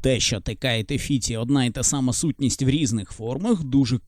Те, що Тека і Тефіті одна й та сама сутність в різних формах, дуже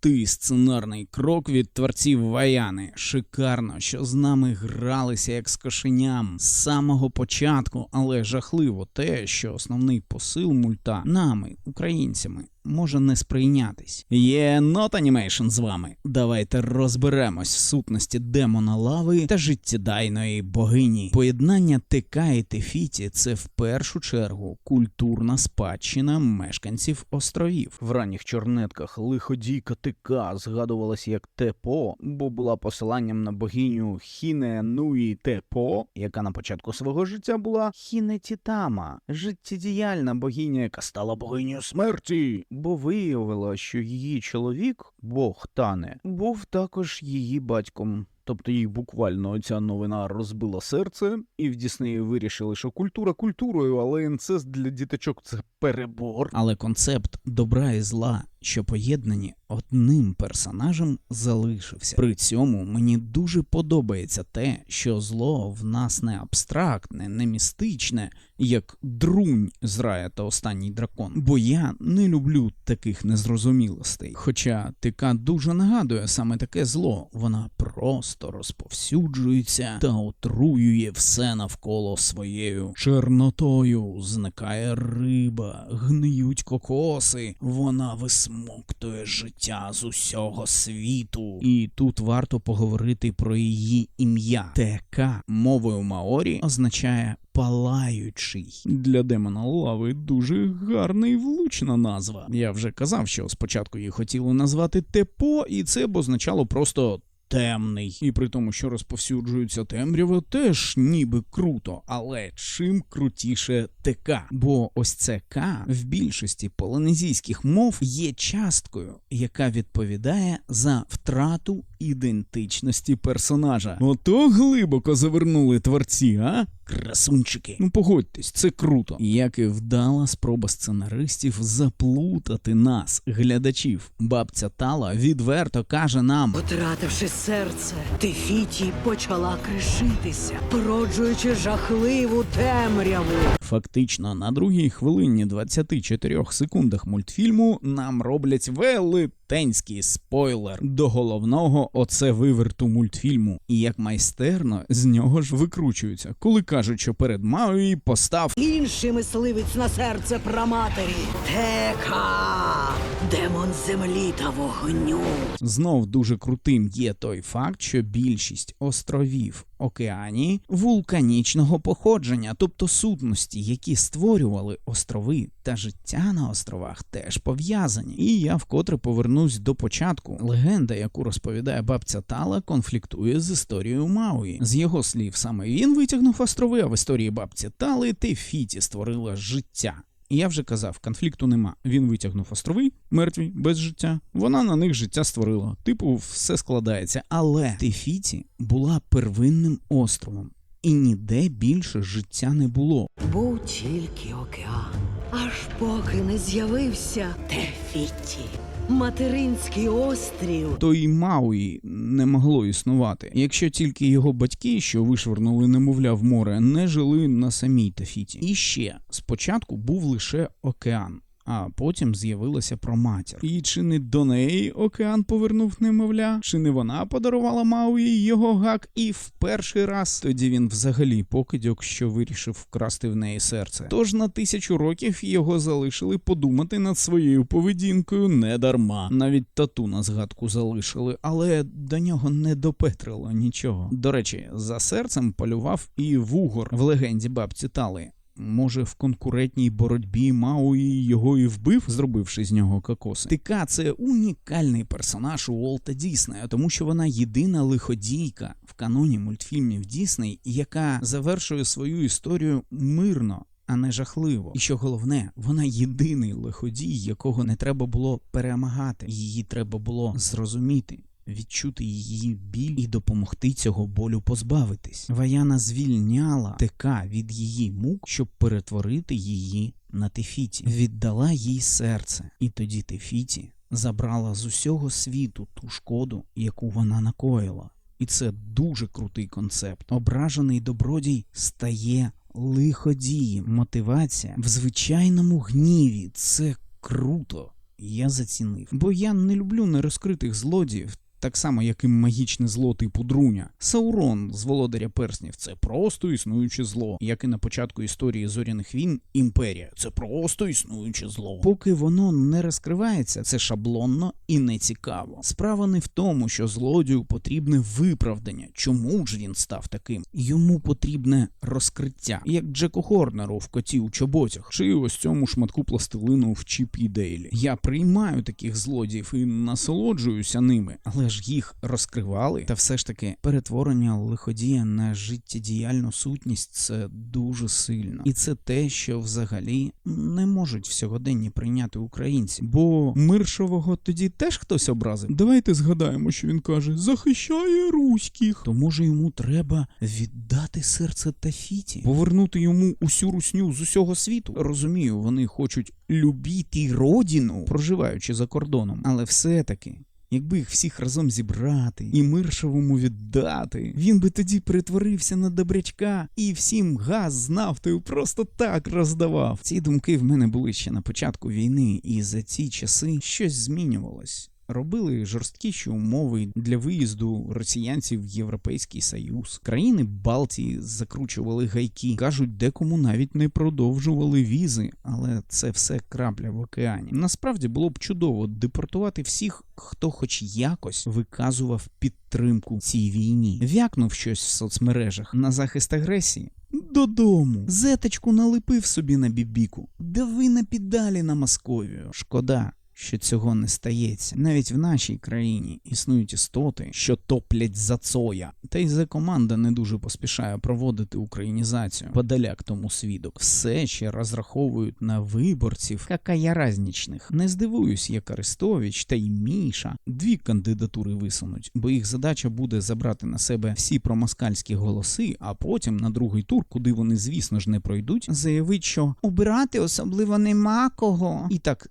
крутий сценарний крок від творців Ваяни. Шикарно, що з нами гралися як з кошеням з самого початку, але жахливо те, що основний посил мульта нами, українцями, може не сприйнятись. Є Not Animation з вами. Давайте розберемось в сутності демона лави та життєдайної богині. Поєднання ТК і Тефіті це в першу чергу культурна спадщина мешканців островів. В ранніх чорнетках лиходійка ТК згадувалась як Тепо, бо була посиланням на богиню Хіне Нуї Тепо, яка на початку свого життя була Хіне Тітама, життєдіяльна богиня, яка стала богинею смерті, бо виявила, що її чоловік, бог Тане, був також її батьком. Тобто їй буквально ця новина розбила серце, і в Діснеї вирішили, що культура культурою, але інцест для діточок це перебор. Але концепт добра і зла, що поєднані одним персонажем, залишився. При цьому мені дуже подобається те, що зло в нас не абстрактне, не містичне, як друнь з та останній дракон. Бо я не люблю таких незрозумілостей. Хоча ТК дуже нагадує саме таке зло, вона просто розповсюджується та отруює все навколо своєю чорнотою. Зникає риба, гниють кокоси, вона висмоктує життя з усього світу. І тут варто поговорити про її ім'я. ТК мовою Маорі означає палаючий. Для демона лави дуже гарна і влучна назва. Я вже казав, що спочатку її хотіли назвати Тепо, і це б означало просто. Темний, і при тому, що розповсюджується темрява, теж ніби круто, але чим крутіше ТК. Бо ось це К в більшості полінезійських мов є часткою, яка відповідає за втрату ідентичності персонажа. Ото глибоко завернули творці, а? Красунчики. Ну погодьтесь, це круто. Як і вдала спроба сценаристів заплутати нас, глядачів. Бабця Тала відверто каже нам. Потративши серце, Тефіті почала кришитися, породжуючи жахливу темряву. Фактично, на другій хвилині 24 секундах мультфільму нам роблять велетенський спойлер до головного оце виверту мультфільму. І як майстерно з нього ж викручуються, коли кажуть, що перед Мауї постав Інший мисливець на серце праматері. Тека, демон землі та вогню. Знов дуже крутим є той факт, що більшість островів океані вулканічного походження, тобто сутності, які створювали острови та життя на островах, теж пов'язані. І я вкотре повернусь до початку. Легенда, яку розповідає бабця Тала, конфліктує з історією Мауї. З його слів, саме він витягнув острови, а в історії бабці Тали Тефіті створила життя. І я вже казав, конфлікту нема. Він витягнув острови, мертві, без життя. Вона на них життя створила. Типу, все складається. Але Тефіті була первинним островом, і ніде більше життя не було. Був тільки океан, аж поки не з'явився Тефіті, материнський острів. То й Мауї не могло існувати, якщо тільки його батьки, що вишвернули немовля в море, не жили на самій Тафіті. І ще спочатку був лише океан. А потім з'явилася про матір. І чи не до неї океан повернув немовля? Чи не вона подарувала Мауї його гак? І в перший раз тоді він взагалі покидьок, що вирішив вкрасти в неї серце. Тож на тисячу років його залишили подумати над своєю поведінкою не дарма. Навіть тату на згадку залишили, але до нього не допетрило нічого. До речі, за серцем полював і вугор в легенді бабці Тали. Може, в конкурентній боротьбі Мауї його і вбив, зробивши з нього кокоси. Тика це унікальний персонаж Уолта Діснея, тому що вона єдина лиходійка в каноні мультфільмів Дісней, яка завершує свою історію мирно. А не жахливо, і що головне, вона єдиний лиходій, якого не треба було перемагати. Її треба було зрозуміти, відчути її біль і допомогти цього болю позбавитись. Ваяна звільняла ТК від її мук, щоб перетворити її на Тефіті, віддала їй серце, і тоді Тефіті забрала з усього світу ту шкоду, яку вона накоїла. І це дуже крутий концепт. Ображений добродій стає лиходії. Мотивація в звичайному гніві. Це круто. Я зацінив. Бо я не люблю нерозкритих злодіїв. Так само, як і магічне зло типу Друня. Саурон з володаря перснів це просто існуюче зло. Як і на початку історії зоряних війн, імперія це просто існуюче зло. Поки воно не розкривається, це шаблонно і нецікаво. Справа не в тому, що злодію потрібне виправдання. Чому ж він став таким? Йому потрібне розкриття, як Джеку Хорнеру в коті у чоботях, чи ось цьому шматку пластилину в Чіпі Дейлі. Я приймаю таких злодіїв і насолоджуюся ними, але ж їх розкривали. Та все ж таки перетворення лиходія на життєдіяльну сутність це дуже сильно, і це те, що взагалі не можуть в сьогоденні прийняти українці. Бо миршового тоді теж хтось образив. Давайте згадаємо, що він каже: захищає руських. То може йому треба віддати серце Тафіті, повернути йому усю русню з усього світу. Розумію, вони хочуть любити родину, проживаючи за кордоном, але все-таки. Якби їх всіх разом зібрати і миршовому віддати, він би тоді перетворився на добрячка і всім газ з нафтою просто так роздавав. Ці думки в мене були ще на початку війни, і за ці часи щось змінювалось. Робили жорсткіші умови для виїзду росіянців в Європейський Союз. Країни Балтії закручували гайки. кажуть, декому навіть не продовжували візи, але це все крапля в океані. Насправді було б чудово депортувати всіх, хто хоч якось виказував підтримку цій війні. Вякнув щось в соцмережах на захист агресії. Додому. Зеточку налепив собі на бібіку. Дави на піддалі на Московію. Шкода. Що цього не стається. Навіть в нашій країні існують істоти, що топлять за цоя. Та й за команда не дуже поспішає проводити українізацію. Подаляк тому свідок. Все ще розраховують на виборців какаяразнічних. Не здивуюсь, як Арестович та й Міша дві кандидатури висунуть, бо їх задача буде забрати на себе всі промоскальські голоси, а потім на другий тур, куди вони, звісно ж, не пройдуть, заявить, що обирати особливо нема кого. І так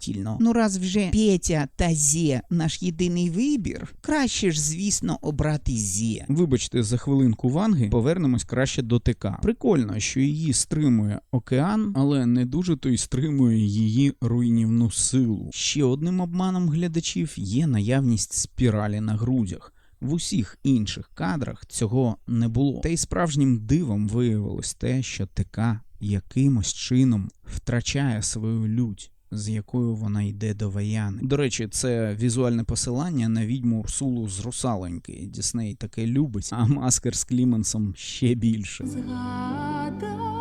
снісходітельно. Ну раз вже Петя та Зе наш єдиний вибір, краще ж, звісно, обрати Зе. Вибачте за хвилинку Ванги, повернемось краще до ТК. Прикольно, що її стримує океан, але не дуже то й стримує її руйнівну силу. Ще одним обманом глядачів є наявність спіралі на грудях. В усіх інших кадрах цього не було. Та й справжнім дивом виявилось те, що ТК якимось чином втрачає свою лють. З якою вона йде до Ваяни. До речі, це візуальне посилання на відьму Урсулу з русалоньки. Дісней таке любить, а маскер з Кліменсом ще більше. Згадай.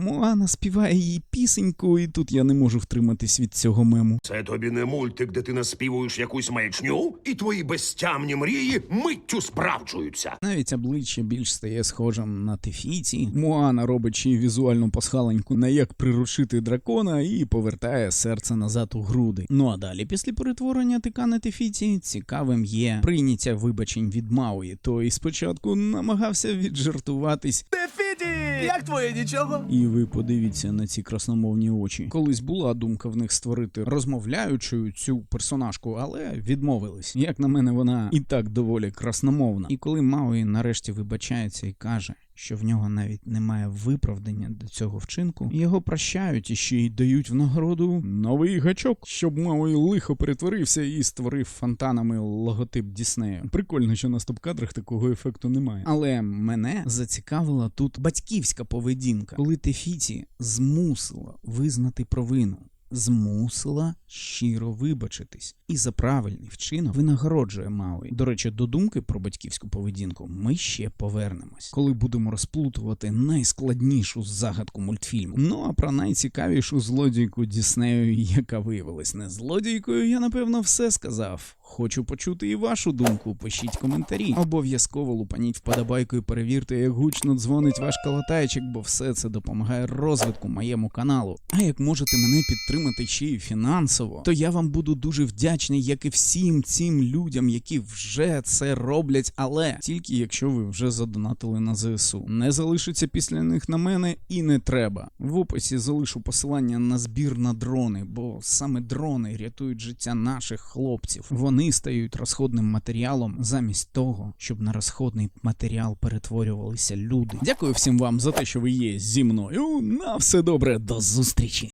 Моана співає її пісеньку, і тут я не можу втриматись від цього мему. Це тобі не мультик, де ти наспівуєш якусь маячню, і твої безтямні мрії миттю справджуються. Навіть обличчя більш стає схожим на Тефіті. Моана робить ще візуальну пасхаленьку на як приручити дракона і повертає серце назад у груди. Ну а далі, після перетворення тика на Тефіті, цікавим є прийняття вибачень від Мауї. Той спочатку намагався віджартуватись. Тефіті! Як твоє нічого? І ви подивіться на ці красномовні очі. Колись була думка в них створити розмовляючу цю персонажку, але відмовились. Як на мене, вона і так доволі красномовна. І коли Мауї нарешті вибачається і каже. Що в нього навіть немає виправдання до цього вчинку, його прощають і ще й дають в нагороду новий гачок, щоб Мауї лихо перетворився і створив фонтанами логотип Діснею. Прикольно, що на стоп-кадрах такого ефекту немає. Але мене зацікавила тут батьківська поведінка, коли Тефіті змусила визнати провину. Змусила щиро вибачитись і за правильний вчинок винагороджує Мауї. До речі, до думки про батьківську поведінку ми ще повернемось, коли будемо розплутувати найскладнішу загадку мультфільму. Ну а про найцікавішу злодійку Діснею, яка виявилась не злодійкою, я напевно все сказав. Хочу почути і вашу думку. Пишіть коментарі. Обов'язково лупаніть вподобайку і перевірте, як гучно дзвонить ваш колотайчик, бо все це допомагає розвитку моєму каналу. А як можете мене підтримати ще й фінансово, то я вам буду дуже вдячний, як і всім цим людям, які вже це роблять, але тільки якщо ви вже задонатили на ЗСУ. Не залишиться після них на мене і не треба. В описі залишу посилання на збір на дрони, бо саме дрони рятують життя наших хлопців. Вони вони стають розходним матеріалом замість того, щоб на розходний матеріал перетворювалися люди. Дякую всім вам за те, що ви є зі мною. На все добре, до зустрічі.